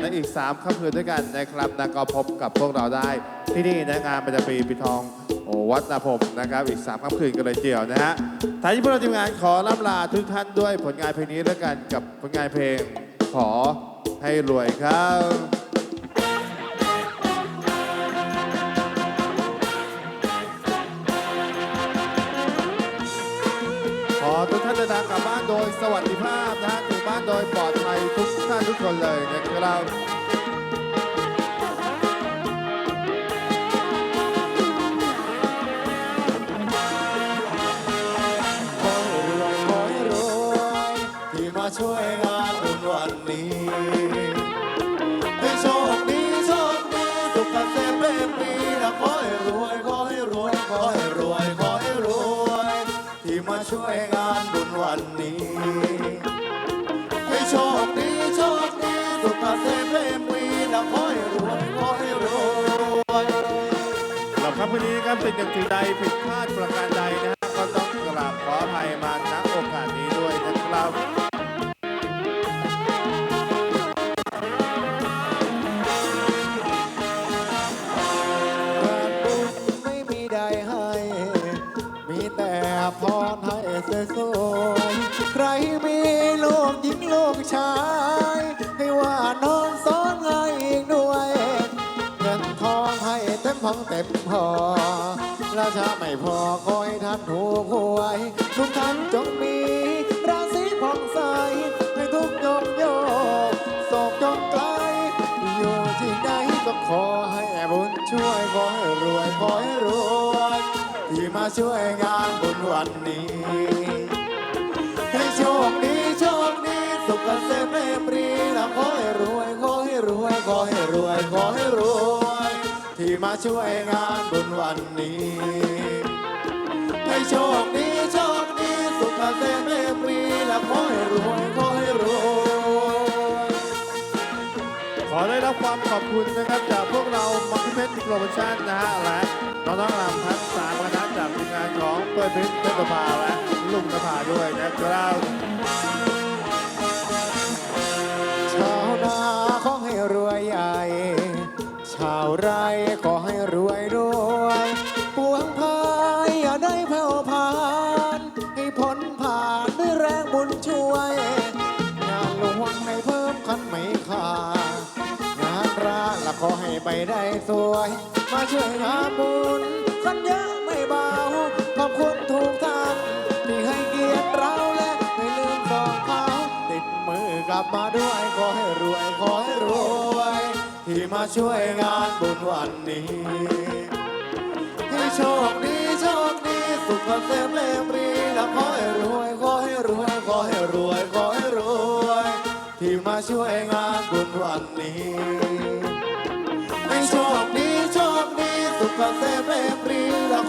ในอีก 3ค่ำคืนด้วยกันนะครับนะก็พบกับพวกเราได้ที่นี่นะงานประจำปีปิทองโอ้วัดนาพรมนะครับ อีก3ค่ำคืนกันเลยเดียวนะฮะท้ายที่พวกเราทีมงานขอล่ำลาทุกท่านด้วยผลงานเพลงนี้แล้วกันกับผลงานเพลงขอให้รวยครับขอทุกท่านเดินทางกลับบ้านโดยสวัสดิภาพนะฮะถึงบ้านโดยปลอด กคนเลยนะครับขอให้รวยขอให้รวยที่มาช่วยงานบุญวันนี้ให้โชคดีโชคดีสุขเกษมเปรมปรีนะขอให้รวยขอให้รวยขอให้รวยขอให้รวย ที่มาช่วยงานบุญวันนี้ให้โชคดีโชคดี สุขเกษมเปรมปรีนะขอให้รวยขอให้รวยสำหรับครับวันนี้ครับสิ่งหนึ่งสิ่งใดผิดพลาดประการใดนะฮะก็ต้องกราบขออภัยมาณโอกาสนี้ด้วยนะครับเกิดบุญไม่มีใดให้มีแต่พรให้สวยๆใครมีลูกหญิงลูกชาย ให้เต็มพังเต็มพอราชาไม่พอคอยท่านถูกหวย ทุกท่านจงมีราศีผ่องใสให้ทุกยกโยกโศกจงไกล อยู่ที่ไหนก็ขอให้บุญช่วยขอให้รวยขอให้รวยที่มาช่วยงานบุญวันนี้ให้โชคดีโชคดีสุขเกษมเรียบรีและขอให้รวยขอให้รวยขอให้รวยขอให้รวย มาช่วยงานบุญวันนี้ให้โชคดีโชคดีสุขเกษมเรียบรีและขอให้รวยขอให้รวยขอได้รับความขอบคุณนะครับจากพวกเรามัคคิเพชรโปรโมชั่นนะฮะและน้องๆรำทั้งสามคณะจากทีมงานของเปิดเพชรเพชรประภาและลุงนภาด้วยนะครับ ขอให้รวยด้วยปวงพายอย่าได้แผ่วผ่าน ให้พ้นผ่านด้วยแรงบุญช่วย งานหลวงให้เพิ่มคันไม่ขาดงานราละขอให้ไปได้สวย มาช่วยงานบุญคันเยอะไม่เบาขอบคุณทุกท่านที่ให้เกียรติเราและไม่ลืมสองเขาติดมือกลับมาด้วยขอให้ร ที่มาช่วยงานบุญวันนี้ให้โชคดีโชคดีสุขเกษมเรียบรีและขอให้รวยขอให้รวยขอให้รวยขอให้รวย ที่มาช่วยงานบุญวันนี้ให้โชคดีโชคดีสุขเกษมเรียบรีและ